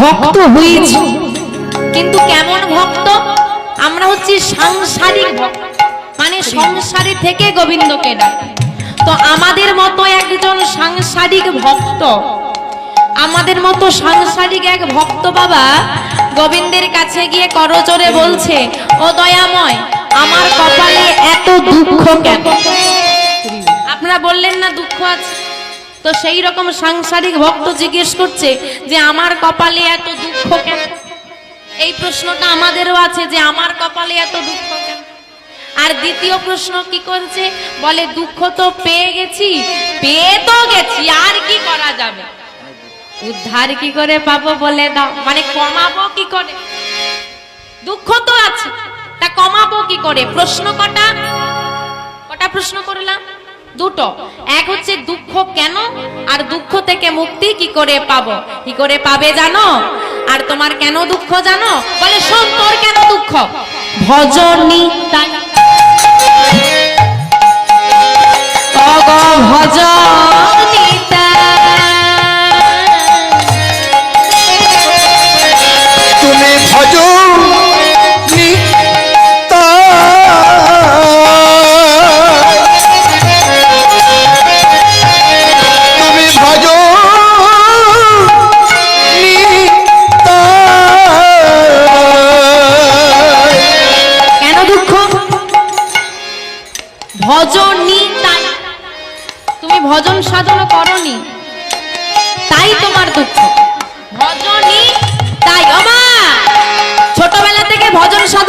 ভক্ত হয়েছি। কিন্তু কেমন ভক্ত? আমরা হচ্ছি সাংসারিক ভক্ত। মানে সংসারী থেকে গোবিন্দকে ডাক। তো আমাদের মতো একজন সাংসারিক ভক্ত আমাদের মতো সাংসারিক এক ভক্ত বাবা গোবিন্দের কাছে গিয়ে করজোরে বলছে ও দয়াময় আমার কপালে এত দুঃখ কেন? আপনারা বললেন না দুঃখ আছে। তো সেই রকম সাংসারিক ভক্ত জিজ্ঞেস করছে যে, আমার কপালে এত দুঃখ কেন? এই প্রশ্নটা আমাদেরও আছে যে, আমার কপালে এত দুঃখ কেন? আর দ্বিতীয় প্রশ্ন কি করছে? বলে, দুঃখ তো পেয়ে গেছি, পেয়ে তো গেছি, আর কি করা যাবে? উদ্ধার কি করে পাবো বলে দাও। মানে কমাবো কি করে? দুঃখ তো আছে, তা কমাবো কি করে? প্রশ্ন কটা কটা প্রশ্ন করলাম? দুটো। এক হচ্ছে দুঃখ কেন? আর দুঃখ থেকে মুক্তি কি করে পাবো? কি করে পাবে জানো? আর তোমার কেন দুঃখ জানো? বলে, শোন, তোর কেন দুঃখ? ভজনী ভজন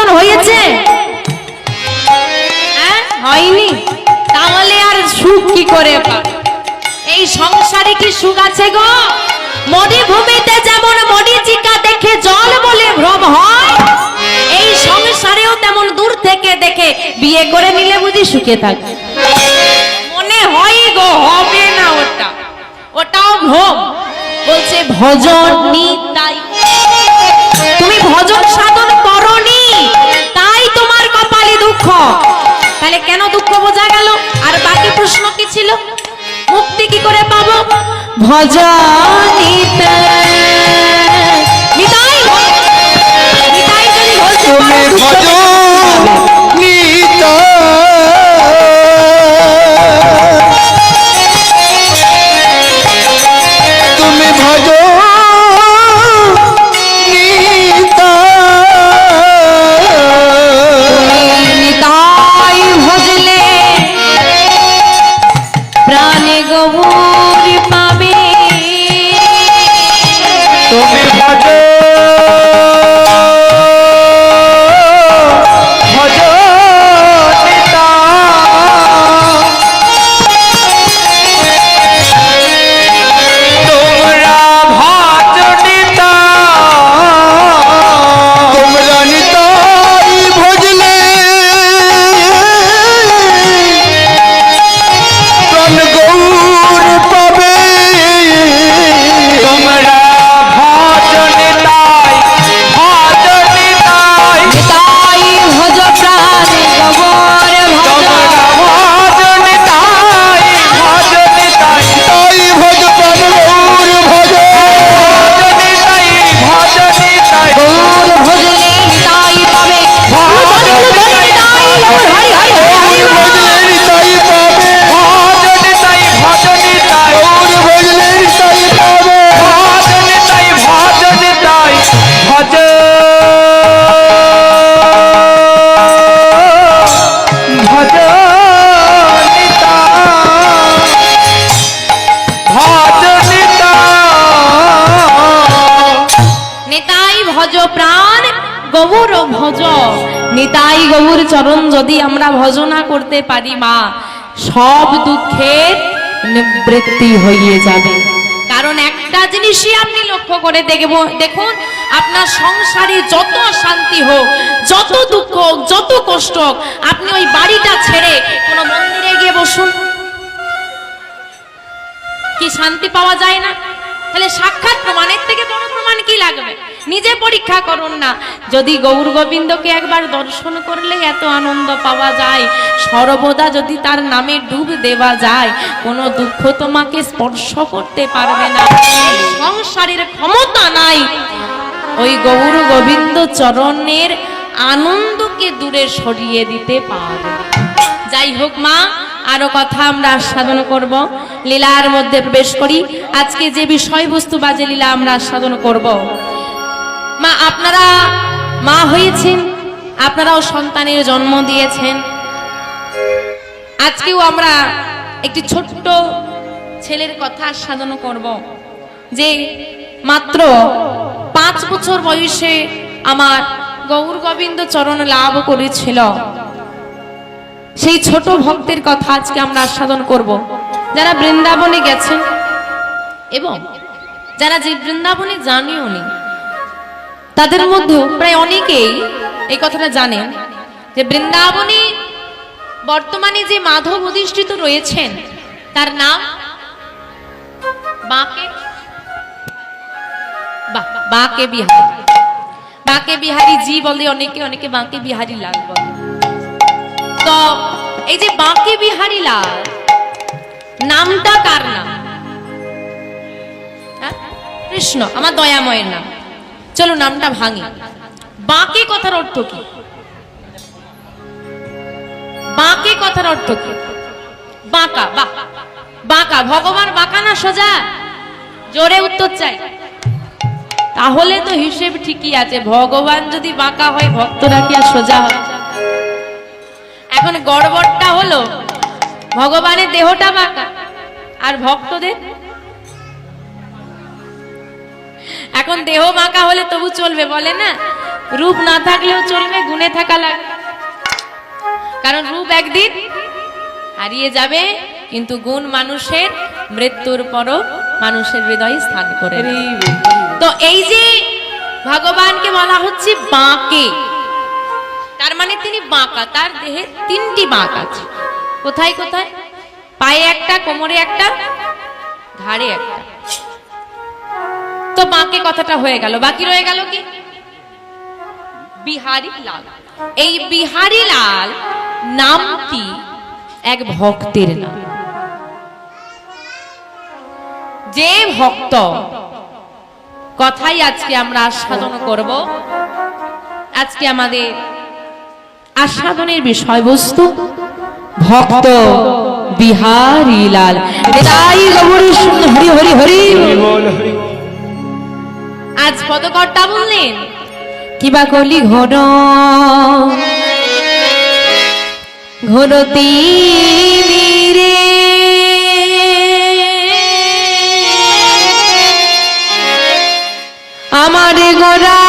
সাধন হয়েছে? হ্যাঁ? হয়নি? তাহলে আর সুখ কি করে এই সংসারে কি সুখ আছে গো? মরুভূমিতে যেমন মরিচিকা দেখে জল বলে ভ্রম হয়, এই সংসারেও তেমন দূর থেকে দেখে বিয়ে করে নিলে বুঝি সুখে থাকবে মনে হয় গো, হবে না ওটা। ওটাও ভ্রম। বলছে, ভজন তুমি ভজন সাধন তাহলে কেন দুঃখ বোঝা গেল? আর বাকি প্রশ্ন কি ছিল? মুক্তি কি করে পাবো? ভজনিতা নিতাই নিতাই যদি তুমি পারো, ভজ প্রাণ, গৌর ভজ। নিতাই গৌর চরণ যদি আমরা ভজনা করতে পারি, মা, সব দুঃখের নিবৃত্তি হয়ে যাবে। কারণ একটা জিনিসই আপনি লক্ষ্য করে দেখব দেখুন, আপনার সংসারে যত শান্তি হোক, যত দুঃখ হোক, যত কষ্ট হোক, আপনি ওই বাড়িটা ছেড়ে কোনো মন্দিরে গিয়ে বসুন। কি শান্তি পাওয়া যায় না? তাহলে সাক্ষাৎ প্রমাণের থেকে বড় প্রমাণ কি লাগবে? নিজে পরীক্ষা করুন না। যদি গৌর গোবিন্দকে একবার দর্শন করলে এত আনন্দ পাওয়া যায়, সর্বদা যদি তার নামে ডুব দেওয়া যায়, কোনো দুঃখ তোমাকে স্পর্শ করতে পারবে না। সংসারের ক্ষমতা নাই। ওই গৌর গোবিন্দ চরণের আনন্দকে দূরে সরিয়ে দিতে পারবে যাই হোক মা, আরও কথা আমরা আস্বাদন করব। লীলার মধ্যে প্রবেশ করি। আজকে যে বিষয়বস্তু বাজে লীলা আমরা আস্বাদন করব। মা, আপনারা মা হয়েছেন, আপনারাও সন্তানের জন্ম দিয়েছেন। আজকেও আমরা একটি ছোট্ট ছেলের কথা আস্বাদন করব, যে মাত্র পাঁচ বছর বয়সে আমার গৌর গোবিন্দ চরণ লাভ করেছিল। সেই ছোট ভক্তের কথা আজকে আমরা আস্বাদন করব। যারা বৃন্দাবনে গেছেন, এবং যারা যে বৃন্দাবনে জানিও নি তাদের মধ্যেও প্রায় অনেকেই এই কথাটা জানেন যে বৃন্দাবনে বর্তমানে যে মাধব অধিষ্ঠিত রয়েছেন, তার নাম বাঁকে বাঁকে বিহারী। বাঁকে বিহারী জি বলে অনেকে অনেকে বাঁকে বিহারী লাল বলে। তো এই যে বাঁকে বিহারী লাল, নামটা কার নাম? হ্যাঁ? কৃষ্ণ, আমার দয়াময়ের নাম। চলো নামটা ভাঙি। বাঁকে কথার অর্থ কি? বাঁকে কথার অর্থ কি? বাঁকা বাঁকা, ভগবান বাঁকা না সোজা? জোরে উত্তর চাই। তাহলে তো হিসেব ঠিকই আছে। ভগবান যদি বাঁকা হয়, ভক্তরা কি আর সোজা হয়? এখন গড়বড়টা হলো, ভগবানের দেহটা বাঁকা, আর ভক্তদের এখন দেহ বাঁকা হলে তবু চলবে বলে না? রূপ না থাকলেও চলবে গুণে থাকা লাগে। কারণ রূপ একদিন হারিয়ে যাবে কিন্তু গুণ মানুষের মৃত্যুর পরও মানুষের হৃদয়ে স্থান করে তো এই যে ভগবানকে বলা হচ্ছে বাঁকে তার মানে তিনি বাঁকা তার দেহে তিনটি বাঁক আছে। কোথায় কোথায়? পায়ে একটা কোমরে একটা ঘাড়ে একটা। তো বাঁকে কথাটা হয়ে গেল। বাকি রয়ে গেল কি? বিহারী লাল। এই বিহারী লাল নামটি এক ভক্তের নাম। যে ভক্ত কথাই আজকে আমরা আস্বাদন করব, আজকে আমাদের আস্বাদনের বিষয়বস্তু ভক্ত বিহারী লাল। হরি হরি হরি। আজ পদকর্তা বললেন কিবা কলি ঘোর ঘোর তীরে আমার গোরা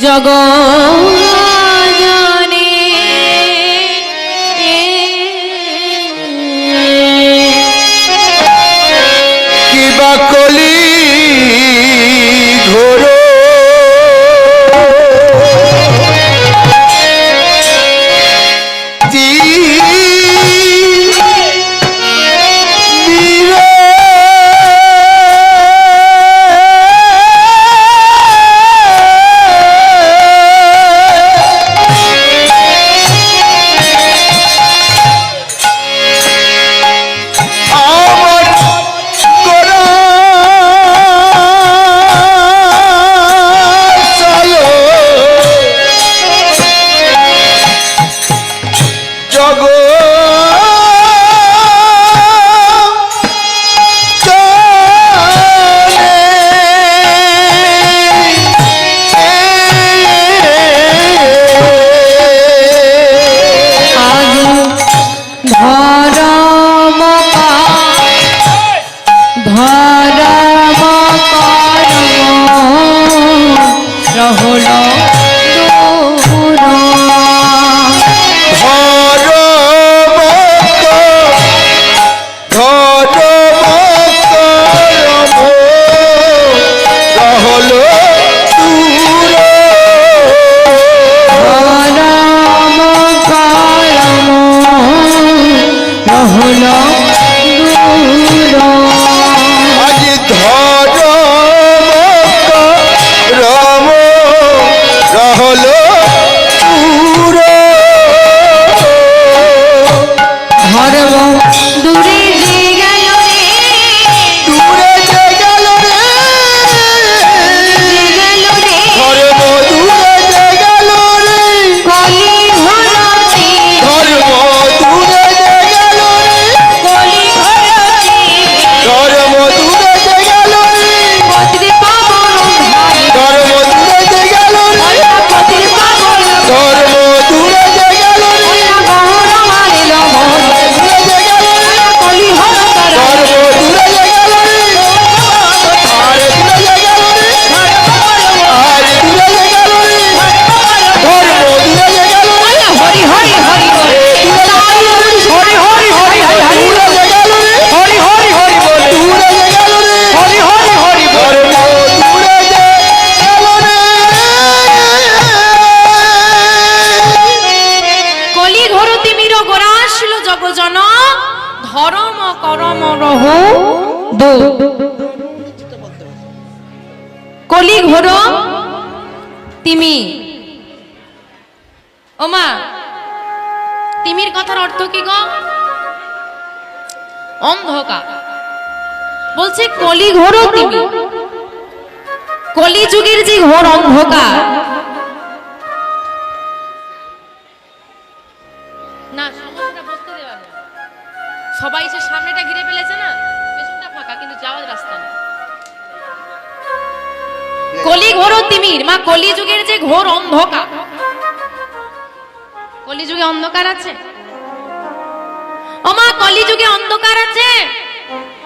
জগজনে Allah. কলি তিমি। ওমা তিমির কথার অর্থ কি অন্ধকার। বলছে কলি তিমি। কলি যুগের যে ঘোর অন্ধকার। না সবাই যে সামনেটা ঘিরে ফেলেছে তিমির মা কলি যুগের যে ঘোর অন্ধকার। কলি যুগে অন্ধকার আছে? ও মা কলি যুগে অন্ধকার আছে?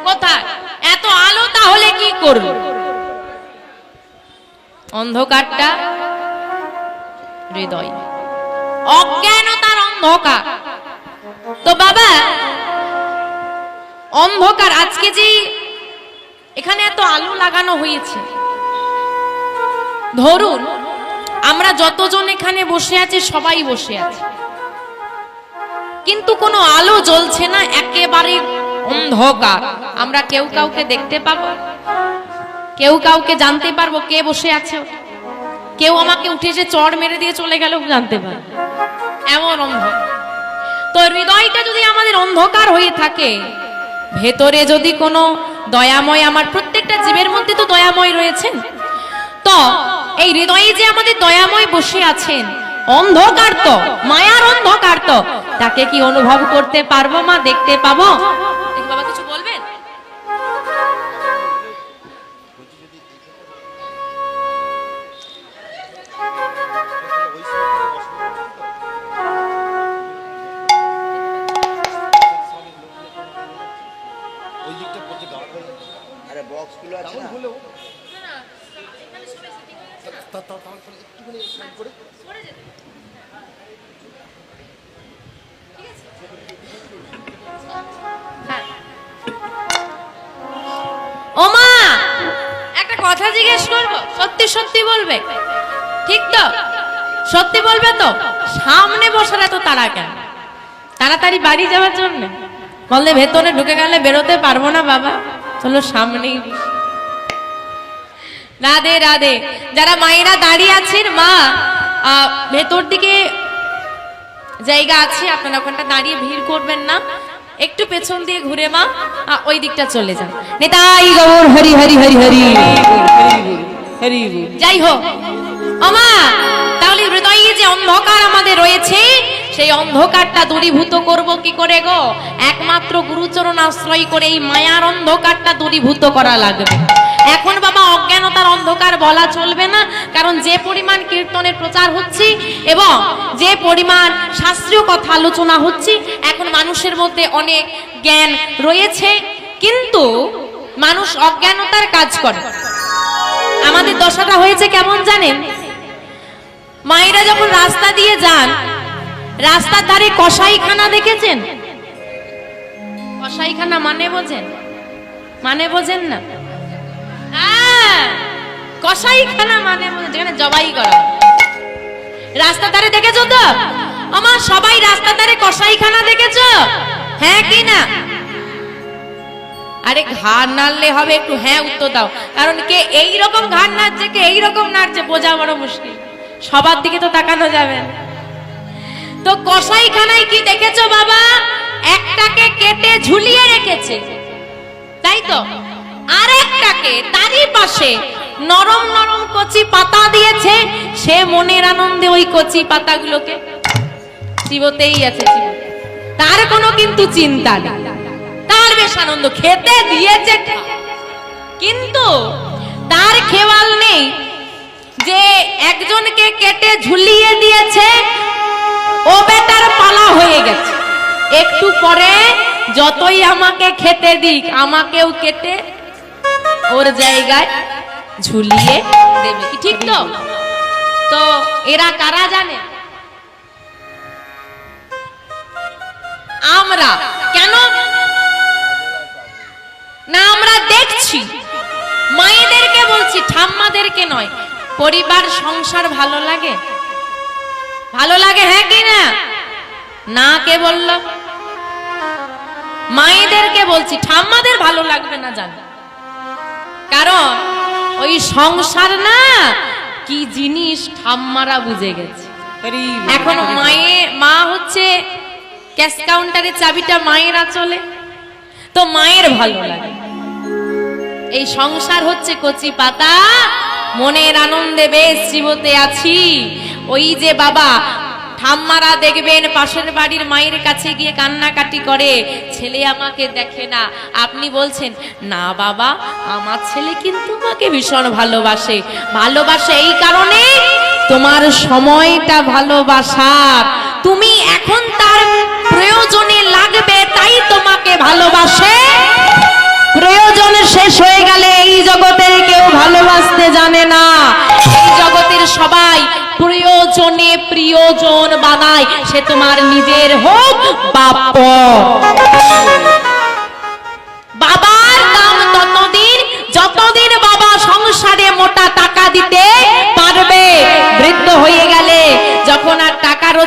কোথায়? এত আলো, তাহলে কি করব? অন্ধকারটা হৃদয়। অজ্ঞানতার অন্ধকার। তো বাবা, অন্ধকার, আজকে যে এখানে এত আলো লাগানো হয়েছে ধরুন, আমরা যতজন এখানে বসে আছি, সবাই বসে আছে। কিন্তু কোনো আলো জ্বলছে না একেবারে অন্ধকার। আমরা কেউ কাউকে দেখতে পাবো? কেউ কাউকে জানতে পারব কে বসে আছে? কেউ আমাকে উঠে এসে চড় মেরে দিয়ে চলে গেল জানতে পারব। এমন অন্ধকার। তো হৃদয়টা যদি আমাদের অন্ধকার হয়ে থাকে, ভেতরে যদি কোনো দয়াময়, আমার প্রত্যেকটা জীবের মধ্যে তো দয়াময় রয়েছেন তো এই হৃদয়ে যে আমাদের দয়াময় বসে আছেন, অন্ধকার তো, মায়ার অন্ধকার তো, তাকে কি অনুভব করতে পারব মা, দেখতে পাবো? করব? সত্যি সত্যি বলবে? ঠিক তো? সত্যি বলবে তো? সামনে বসার এত কেন? তাড়াতাড়ি বাড়ি যাওয়ার জন্য? বললে ভেতরে ঢুকে গেলে বেরোতে পারব না বাবা। চলো সামনেই রাধে রাধে। যারা দাঁড়িয়ে আছেন, মা ভেতর দিকে জায়গা আছে, আপনারা ওখানটা দাঁড়িয়ে ভিড় করবেন না। একটু পেছন দিয়ে ঘুরে মা ওই দিকটা চলে যান। নেতাই গৌর, হরি হরি হরি হরি। যাই হোক। আমা তাহলে হৃদয়ে যে অন্ধকার আমাদের রয়েছে, সেই অন্ধকারটা দূরীভূত করব কি করে গো? একমাত্র গুরুচরণ আশ্রয় করে এই মায়ার অন্ধকারটা দূরীভূত করা লাগবে। এখন বাবা, অজ্ঞানতার অন্ধকার বলা চলবে না, কারণ যে পরিমাণ কীর্তনের প্রচার হচ্ছে এবং যে পরিমাণ শাস্ত্রীয় কথা আলোচনা হচ্ছে, এখন মানুষের মধ্যে অনেক জ্ঞান রয়েছে, কিন্তু মানুষ অজ্ঞানতার কাজ করে। আমাদের দশাটা হয়েছে কেমন জানেন? মায়েরা যখন রাস্তা দিয়ে যান, রাস্তার ধারে কসাইখানা দেখেছেন? কসাইখানা মানে বোঝেন? মানে বোঝেন না? কসাইখানা মানে যেখানে জবাই করা। রাস্তা ধারে দেখেছ তো? আমার সবাই রাস্তা ধারে কসাইখানা দেখেছ? হ্যাঁ কি না? আরে ঘাড় নাড়লে হবে একটু হ্যাঁ উত্তর দাও। কারণ কে এই রকম ঘাড় নাড়ছে, কে এই রকম নাড়ছে, বোঝা বড় মুশকিল। সবার দিকে তো তাকানো যাবে না। তো কসাইখানায় কি দেখেছ বাবা? একটাকে কেটে ঝুলিয়ে রেখেছে। তাই তো? আরেকটাকে তারই পাশে নরম নরম কচি পাতা দিয়েছে। সে মনের আনন্দে ওই কচি পাতাগুলোকে চিবতেই আছে তার কোনো কিন্তু চিন্তা নেই। তার বেশ আনন্দ, খেতে দিয়েছে কিন্তু তার খেয়াল নেই যে একজনকে কেটে ঝুলিয়ে দিয়েছে, ও বেটার পালা হয়ে গেছে। একটু পরে যতই আমাকে খেতে দিক, আমাকেও কেটে ওর জায়গায় ঝুলিয়ে দেবে ঠিক তো? তো এরা কারা জানে? আমরা। কেন? না আমরা দেখছি। মায়েদেরকে বলছি ঠাম্মাদেরকে নয়। পরিবার সংসার ভালো লাগে? ভালো লাগে হ্যাঁ কি না? না কে বলল। মায়েদেরকে বলছি ঠাম্মাদের ভালো লাগবে না জানি? কারণ ওই সংসার না কি জিনিস ঠাম্মারা বুঝে গেছে। এখন মায়ে মা হচ্ছে ক্যাশ কাউন্টারের চাবিটা মায়েরা চলে। তো মায়ের ভালো লাগে। এই সংসার হচ্ছে কচি পাতা, মনের আনন্দে বেশ জীবতে আছি। ওই যে বাবা, ঠাম্মারা দেখবেন পাশের বাড়ির মায়ের কাছে গিয়ে কান্নাকাটি করে, ছেলে আমাকে দেখে না। আপনি বলছেন, না বাবা, আমার ছেলে কিন্তু আমাকে ভীষণ ভালোবাসে। ভালোবাসে এই কারণে তোমার সময়টা ভালোবাসার। তুমি এখন তার প্রয়োজনে লাগবে, তাই তোমাকে ভালোবাসে। প্রয়োজন শেষ হয়ে গেলে এই জগতের কেউ ভালোবাসতে জানে না। এই জগতের সবাই প্রয়োজনে প্রিয়জন বানায়, সে তোমার নিজের হোক বাপ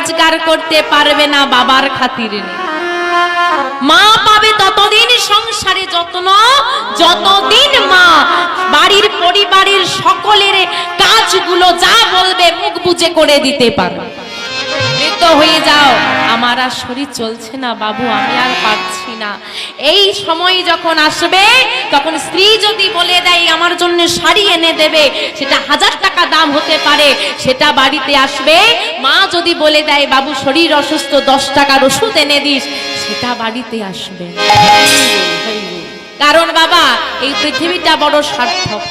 রোজগার করতে পারবে না বাবার খাতির মা পাবে ততদিন সংসারে যত্ন, যতদিন মা বাড়ির পরিবারের সকলের কাজগুলো যা বলবে মুখ বুঝে করে দিতে পারবে। বৃদ্ধ হয়ে যাও। আমার আর শরীর চলছে না বাবু, আমি আর পারছি না। এই সময় যখন আসবে, তখন স্ত্রী যদি বলে দেয়, আমার জন্য শাড়ি এনে দেবে, সেটা হাজার টাকা দাম হতে পারে, সেটা বাড়িতে আসবে। মা যদি বলে দেয়, বাবু, শরীর অসুস্থ, দশ টাকার ওষুধ এনে দিস, সেটা বাড়িতে আসবে। কারণ বাবা, এই পৃথিবীটা বড় সার্থক।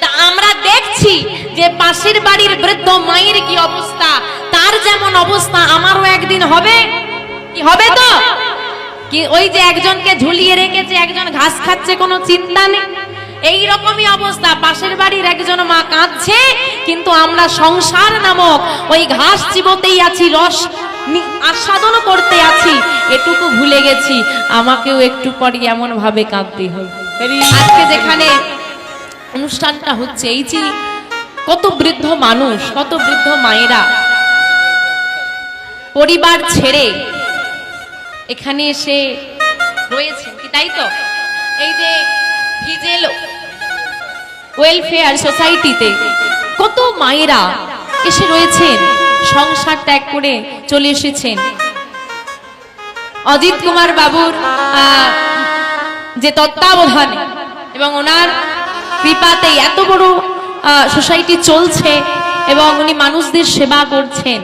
তা আমরা দেখছি যে পাশের বাড়ির বৃদ্ধ মায়ের কি অবস্থা। তার যেমন অবস্থা, আমারও একদিন হবে। কি হবে তো? কি ওই যে একজনকে ঝুলিয়ে রেখেছে, একজন ঘাস খাচ্ছে, কোনো চিন্তা নেই। এই রকমই অবস্থা। পাশের বাড়ির একজন মা কাঁদছে, কিন্তু আমরা সংসার নামক ওই ঘাস চিবতেই আছি, রস আস্বাদন করতে আছি। এটুকু ভুলে গেছি। আমাকেও একটু পরে এমন ভাবে কাঁদতে হবে আজকে যেখানে অনুষ্ঠানটা হচ্ছে, এই যে কত বৃদ্ধ মানুষ, কত বৃদ্ধ মায়েরা পরিবার ছেড়ে এখানে এসে রয়েছেন কি তাই তো? এই যে ভিজেল ওয়েলফেয়ার সোসাইটিতে কত মায়েরা এসে রয়েছেন, সংসার ত্যাগ করে চলে এসেছেন। অজিত কুমার বাবুর যে তত্ত্বাবধানে এবং ওনার কৃপাতে এত বড় সোসাইটি চলছে এবং উনি মানুষদের সেবা করছেন।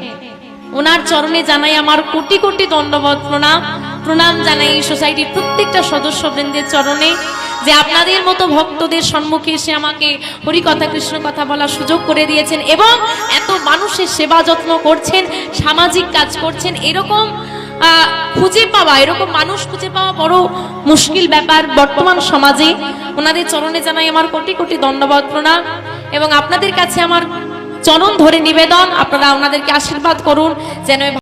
ওনার চরণে জানাই আমার কোটি কোটি দণ্ডবত প্রণাম। প্রণাম জানাই এই সোসাইটির প্রত্যেকটা সদস্যবৃন্দের চরণে, যে আপনাদের মতো ভক্তদের সম্মুখে এসে আমাকে হরিকথা কৃষ্ণ কথা বলার সুযোগ করে দিয়েছেন এবং এত মানুষের সেবা যত্ন করছেন, সামাজিক কাজ করছেন, এরকম খুঁজে পাওয়া, এরকম মানুষ খুঁজে পাওয়া বড় মুশকিল ব্যাপার বর্তমান সমাজে। ওনাদের চরণে জানাই আমার কোটি কোটি দণ্ডবাদ প্রণাম। এবং আপনাদের কাছে আমার চরণ ধরে নিবেদন আপনারা ওনাদেরকে আশীর্বাদ করুন যেন